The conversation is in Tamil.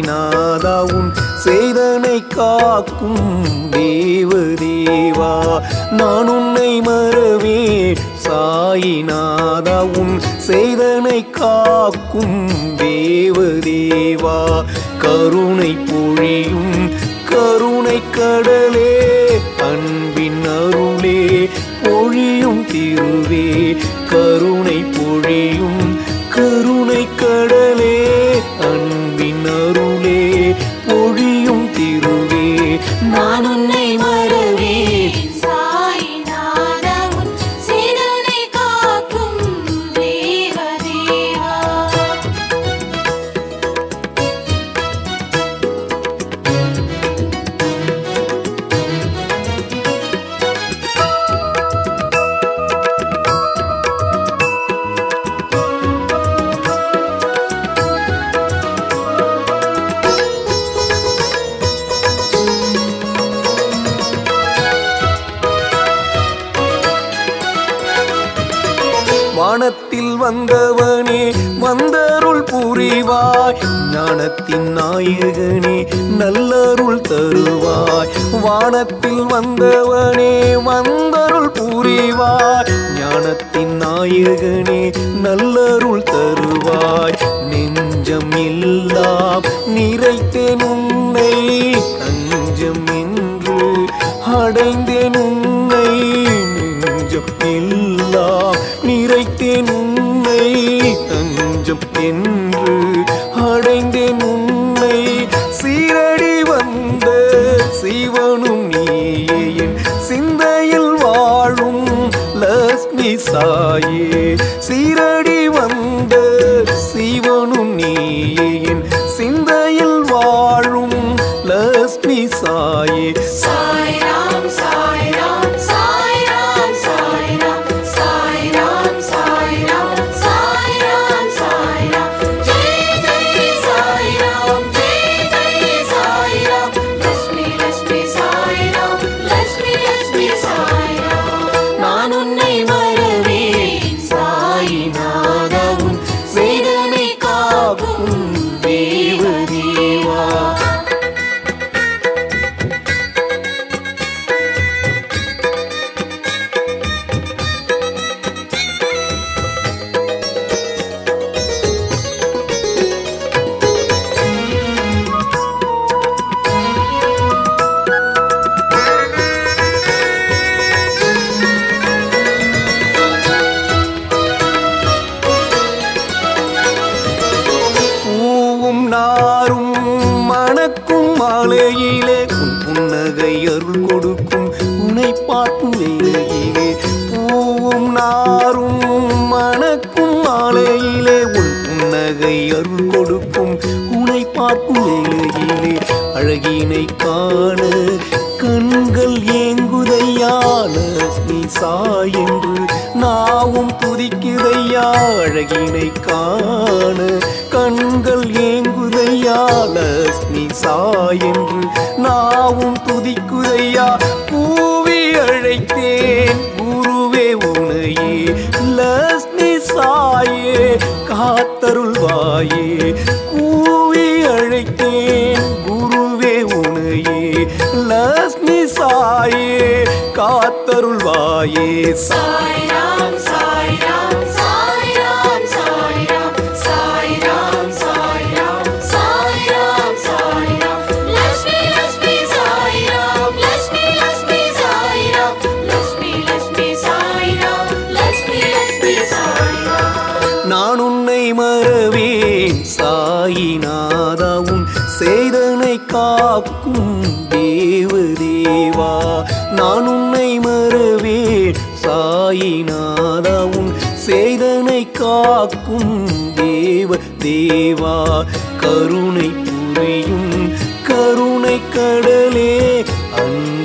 நாதாவும் சேதனை காக்கும் தேவதேவா நான் உன்னை மறவேன் சாயிநாதாவும் சேதனை காக்கும் தேவதேவா கருணை பொழியும் கருணை கடலே அன்பின் அருளே பொழியும் திருவே. வானத்தில் வந்தவனே வந்தருள் புரிவாய். ஞானத்தின் நாயகனே நல்லருள் தருவாய். வானத்தில் வந்தவனே வந்தருள் புரிவாய். ஞானத்தின் நாயகனே நல்லருள் தருவாய். நெஞ்சம் எல்லாம் நிறைத்தேன் உன்னை. தஞ்சம் என்று அடைந்தேன் சாயே. சீரடி வந்த சிவனும் நீயின் சிந்தையில் வாழும் லக்ஷ்மி சாயே. உன்னை வேளையிலே பூவும் நாரும் மணக்கும் மாலையிலே உன் புன்னகை அருள் கொடுக்கும் உனை பார்க்கும் வேளையிலே அழகினை காண கண்கள் ஏங்குதையான லக்ஷ்மி என்று நாவும் துதிக்குதையா. அழகினை காண கண்கள் ஏங்குதையா லக்ஷ்மி சாய் என்று நாவும் துதிக்குதையா. காத்தருள்வாயே கூவி அழைத்தேன் குருவே உனையே. லக்ஷ்மி சாயே காத்தருள்வாயே. சாய்ராம் சாய்ராம் சாய்ராம் சாய்ராம் சாய்ராம் சாய்ராம் சாய்ராம் சாய்ராம். லட்சுமி லட்சுமி சாய்ராம் லட்சுமி லட்சுமி சாய்ராம். லட்சுமி லட்சுமி சாய்ராம் லட்சுமி லட்சுமி சாய்ராம். நான் உன்னை மறவேன். தாயினாதாவும் சேதனை காக்கும் தேவதேவா நான் உன்னை மறவேன் சாயினாதாவும் சேதனை காக்கும் தேவ தேவா. கருணை புரியும் கருணை கடலே அன்பு